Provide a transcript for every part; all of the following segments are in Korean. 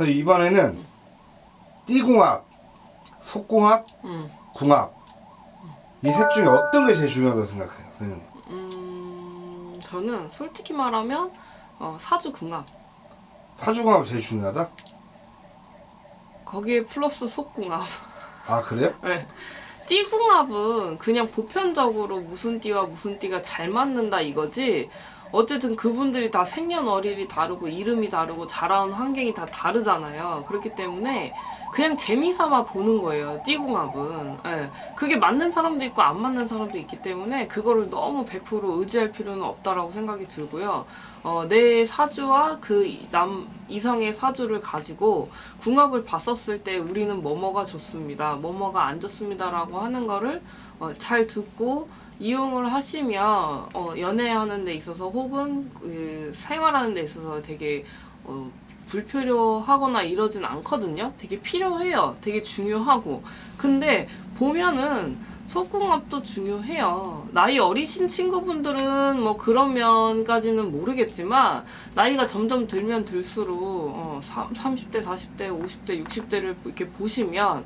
그래서 이번에는 띠궁합, 속궁합, 음. 궁합 이 셋 중에 어떤 게 제일 중요하다고 생각해요? 선생님? 음, 저는 솔직히 말하면 어, 사주 궁합 사주궁합이 제일 중요하다? 거기에 플러스 속궁합. 아 그래요? 네. 띠궁합은 그냥 보편적으로 무슨 띠와 무슨 띠가 잘 맞는다 이거지. 어쨌든 그분들이 다 생년월일이 다르고 이름이 다르고 자라온 환경이 다 다르잖아요. 그렇기 때문에 그냥 재미삼아 보는 거예요. 띠궁합은. 예. 그게 맞는 사람도 있고 안 맞는 사람도 있기 때문에 그거를 너무 100% 의지할 필요는 없다라고 생각이 들고요. 어, 내 사주와 그 남 이성의 사주를 가지고 궁합을 봤었을 때 우리는 뭐뭐가 좋습니다. 뭐뭐가 안 좋습니다라고 하는 거를 어, 잘 듣고 이용을 하시면 어, 연애하는 데 있어서 혹은 그 생활하는 데 있어서 되게 어, 불필요하거나 이러진 않거든요. 되게 필요해요. 되게 중요하고. 근데 보면은 속궁합도 중요해요. 나이 어리신 친구분들은 뭐 그런 면까지는 모르겠지만 나이가 점점 들면 들수록 어, 30대, 40대, 50대, 60대를 이렇게 보시면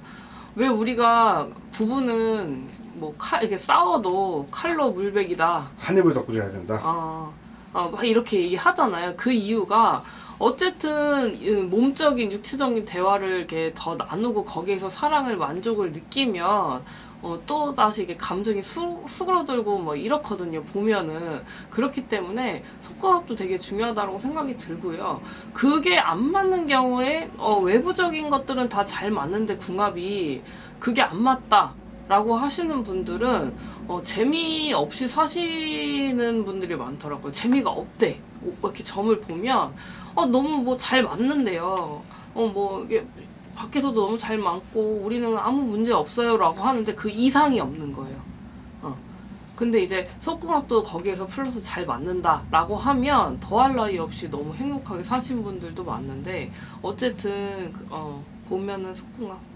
왜 우리가 부부는 뭐 칼, 이렇게 싸워도 칼로 물베기다. 한 입을 덮고 자야 된다. 아, 아, 막 이렇게 얘기하잖아요. 그 이유가 어쨌든 이 몸적인 육체적인 대화를 이렇게 더 나누고 거기에서 사랑을 만족을 느끼면 어, 또 다시 이게 감정이 수, 수그러들고 뭐 이렇거든요. 보면은 그렇기 때문에 속궁합도 되게 중요하다고 생각이 들고요. 그게 안 맞는 경우에 어, 외부적인 것들은 다 잘 맞는데 궁합이 그게 안 맞다. 라고 하시는 분들은 어, 재미없이 사시는 분들이 많더라고요. 재미가 없대. 뭐 이렇게 점을 보면 어, 너무 뭐 잘 맞는데요. 어, 뭐 이게 밖에서도 너무 잘 맞고 우리는 아무 문제 없어요 라고 하는데 그 이상이 없는 거예요. 어. 근데 이제 속궁합도 거기에서 플러스 잘 맞는다 라고 하면 더할 나위 없이 너무 행복하게 사신 분들도 많은데 어쨌든 그, 어, 보면은 속궁합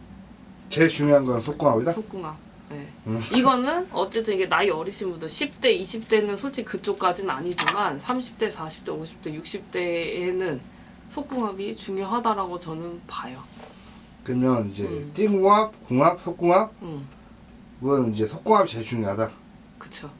제일 중요한 건 속궁합이다. 속궁합. 네. 음. 이거는 어쨌든 이게 나이 어리신 분들 10대, 20대는 솔직히 그쪽까지는 아니지만 30대, 40대, 50대, 60대에는 속궁합이 중요하다라고 저는 봐요. 그러면 이제 음. 띠궁합, 궁합, 속궁합 음, 그건 이제 속궁합이 제일 중요하다. 그쵸.